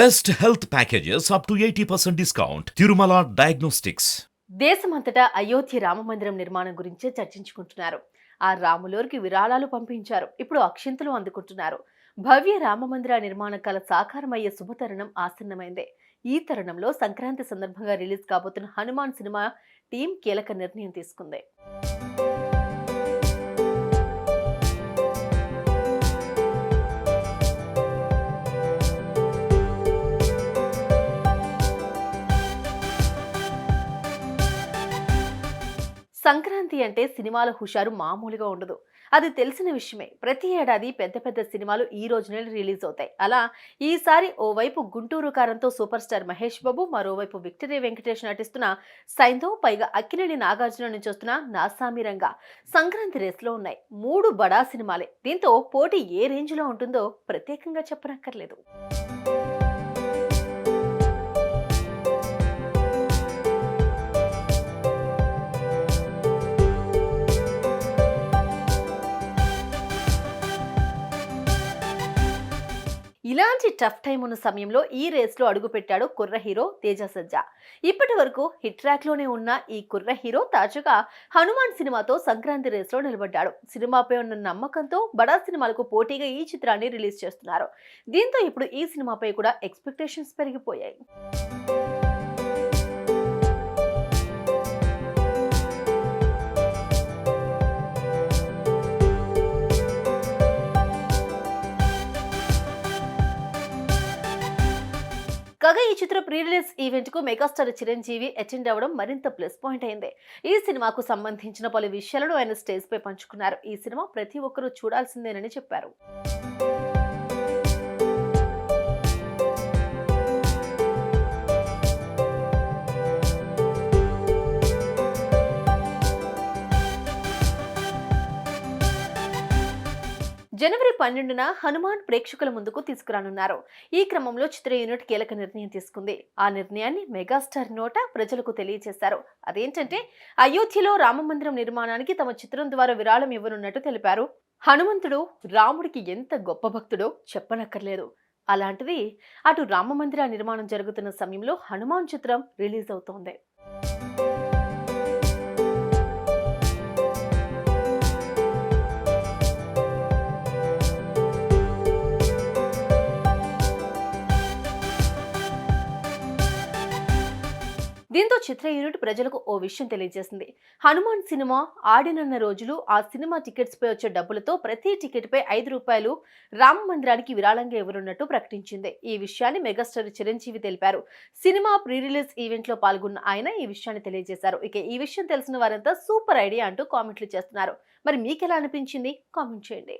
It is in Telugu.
Best health packages up to eighty percent discount. Tirumala diagnostics దేశమంతటా అయోధ్య రామ మందిరం నిర్మాణం గురించే చర్చించుకుంటున్నారు. ఆ రాములోరికి విరాళాలు పంపించారు. ఇప్పుడు అక్షింతలు అందుకుంటున్నారు. భవ్య రామ మందిర నిర్మాణ కళ సాకారమయ్యే శుభతరుణం ఆసన్నమైందే. ఈ తరుణంలో సంక్రాంతి సందర్భంగా రిలీజ్ కాబోతున్న హనుమాన్ సినిమా టీం కీలక నిర్ణయం తీసుకుంది. సంక్రాంతి అంటే సినిమాల హుషారు మామూలుగా ఉండదు. అది తెలిసిన విషయమే. ప్రతి ఏడాది పెద్ద పెద్ద సినిమాలు ఈ రోజునే రిలీజ్ అవుతాయి. అలా ఈసారి ఓవైపు గుంటూరు కారంతో సూపర్ స్టార్ మహేష్ బాబు మరోవైపు విక్టరీ వెంకటేష్ నటిస్తున్న సైంధవ్ పైగా అక్కినేని నాగార్జున నుంచి వస్తున్న నాసామి రంగా సంక్రాంతి రేస్లో ఉన్నాయి. మూడు బడా సినిమాలే. దీంతో పోటీ ఏ రేంజ్లో ఉంటుందో ప్రత్యేకంగా చెప్పనక్కర్లేదు. ఇలాంటి టఫ్ టైం ఉన్న సమయంలో ఈ రేస్లో అడుగుపెట్టాడు కుర్ర హీరో తేజ సజ్జా ఇప్పటి వరకు హిట్ ట్రాక్లోనే ఉన్న ఈ కుర్ర హీరో తాజాగా హనుమాన్ సినిమాతో సంక్రాంతి రేస్లో నిలబడ్డాడు. సినిమాపై ఉన్న నమ్మకంతో బడా సినిమాలకు పోటీగా ఈ చిత్రాన్ని రిలీజ్ చేస్తున్నారు. దీంతో ఇప్పుడు ఈ సినిమాపై కూడా ఎక్స్పెక్టేషన్స్ పెరిగిపోయాయి. చిత్ర ప్రీ రిలీజ్ ఈవెంట్కు మెగాస్టార్ చిరంజీవి అటెండ్ అవ్వడం మరింత ప్లస్ పాయింట్ అయింది. ఈ సినిమాకు సంబంధించిన పలు విషయాలను ఆయన స్టేజ్ పై పంచుకున్నారు. ఈ సినిమా ప్రతి ఒక్కరూ చూడాల్సిందేనని చెప్పారు. జనవరి పన్నెండున హనుమాన్ ప్రేక్షకుల ముందుకు తీసుకురానున్నారు. ఈ క్రమంలో చిత్ర యూనిట్ కీలక నిర్ణయం తీసుకుంది. ఆ నిర్ణయాన్ని మెగాస్టార్ నోట ప్రజలకు తెలియజేశారు. అదేంటంటే అయోధ్యలో రామమందిరం నిర్మాణానికి తమ చిత్రం ద్వారా విరాళం ఇవ్వనున్నట్టు తెలిపారు. హనుమంతుడు రాముడికి ఎంత గొప్ప భక్తుడో చెప్పనక్కర్లేదు. అలాంటిది అటు రామమందిర నిర్మాణం జరుగుతున్న సమయంలో హనుమాన్ చిత్రం రిలీజ్ అవుతోంది. దీంతో చిత్ర యూనిట్ ప్రజలకు ఓ విషయం తెలియజేసింది. హనుమాన్ సినిమా ఆడినన్న రోజులు ఆ సినిమా టికెట్స్ పై వచ్చే డబ్బులతో ప్రతి టికెట్ పై ఐదు రూపాయలు రామ మందిరానికి విరాళంగా ఇవ్వనున్నట్టు ప్రకటించింది. ఈ విషయాన్ని మెగాస్టార్ చిరంజీవి తెలిపారు. సినిమా ప్రీ రిలీజ్ ఈవెంట్లో పాల్గొన్న ఆయన ఈ విషయాన్ని తెలియజేశారు. ఇక ఈ విషయం తెలిసిన వారంతా సూపర్ ఐడియా అంటూ కామెంట్లు చేస్తున్నారు. మరి మీకు ఎలా అనిపించింది? కామెంట్ చేయండి.